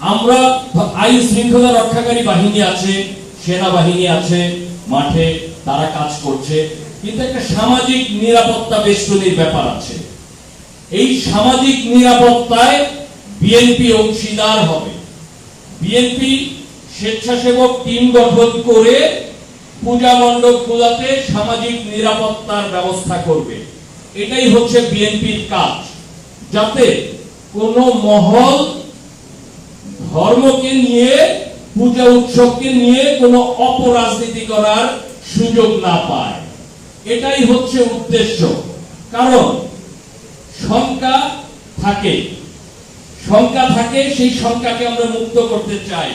আমরা আইন শৃঙ্খলা রক্ষাকারী বাহিনী আছে, সেনাবাহিনী আছে, মাঠে তারা কাজ করছে, কিন্তু একটা সামাজিক নিরাপত্তা বেষ্টনীর ব্যাপার আছে। এই সামাজিক নিরাপত্তায় বিএনপি অংশীদার হবে। বিএনপি স্বেচ্ছাসেবক টিম গঠন করে পূজা মণ্ডপগুলোতে সামাজিক নিরাপত্তার ব্যবস্থা করবে। এটাই হচ্ছে বিএনপির কাজ। যাতে কোনো মহল ধর্মকে নিয়ে, পূজা উৎসবকে নিয়ে কোনো অপরাজনীতি করার সুযোগ না পায়। এটাই হচ্ছে উদ্দেশ্য। কারণ শঙ্কা থাকে। শঙ্কা থাকে, সেই শঙ্কাকে আমরা মুক্ত করতে চাই।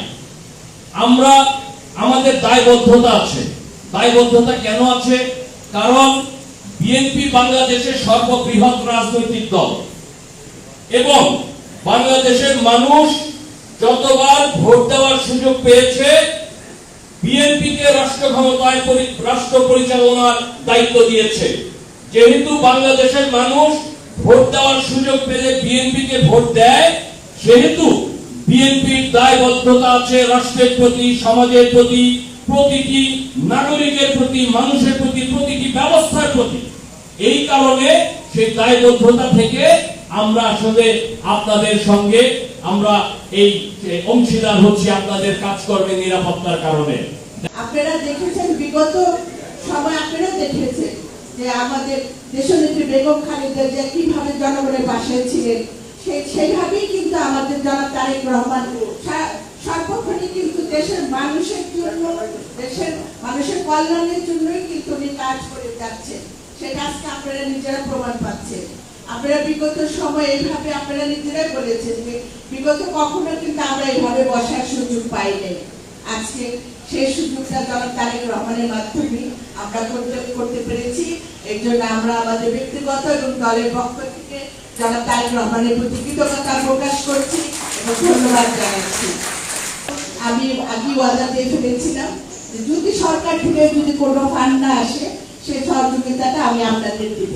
আমরা, আমাদের দায়বদ্ধতা আছে। দায়বদ্ধতা কেন আছে? কারণ বিএনপি বাংলাদেশের সর্ববৃহৎ রাজনৈতিক দল। এবং বাংলাদেশের মানুষ যতবার ভোট দেওয়ার সুযোগ পেয়েছে, বিএনপিকে রাষ্ট্র ক্ষমতায় রাষ্ট্র পরিচালনার দায়িত্ব দিয়েছে। যেহেতু বাংলাদেশের মানুষ ভোট দেওয়ার সুযোগ পেলে বিএনপিকে ভোট দেয়, সেহেতু বিএনপির দায়বদ্ধতা আছে রাষ্ট্রের প্রতি, সমাজের প্রতি, প্রতিটি নাগরিকের প্রতি, মানুষের প্রতি, প্রতিটি ব্যবস্থার প্রতি। এই কারণে সেই দায়বদ্ধতা থেকে আমরা আসলে আপনাদের সঙ্গে আমরা এই অংশীদার হচ্ছি আপনাদের কাজকর্মে নিরাপত্তার কারণে। আপনারা দেখেছেন, বিগত সময় আপনারা দেখেছেন যে আমাদের দেশনেত্রী বেগম খালেদা জিয়া কীভাবে জনগণের পাশে ছিলেন। সেই সেইভাবেই কিন্তু আমাদের জনাব তারেক রহমান সর্বক্ষণই কিন্তু দেশের মানুষের জন্য, দেশের মানুষের কল্যাণের জন্যই কিন্তু উনি কাজ করে যাচ্ছেন। সেটা আজকে আপনারা নিজেরা প্রমাণ পাচ্ছেন। আপনারা বিগত সময় এইভাবে আপনারা নিজেরাই বলেছেন যে বিগত কখনো কিন্তু আমরা এইভাবে বসার সুযোগ পাই নাই। আজকে সেই সুযোগটা জনাব তারেক রহমানের মাধ্যমে আমরা করতে করতে পেরেছি। এর জন্য আমরা আমাদের ব্যক্তিগত এবং দলের পক্ষ থেকে জনাব তারেক রহমানের প্রতি কৃতজ্ঞতা প্রকাশ করছি এবং ধন্যবাদ জানাচ্ছি। আমি আগে ওয়াদা দিয়ে ফেলেছিলাম যে যদি সরকার থেকে যদি কোনো ফান্ড না আসে, সেই সহযোগিতাটা আমি আপনাদের দিব।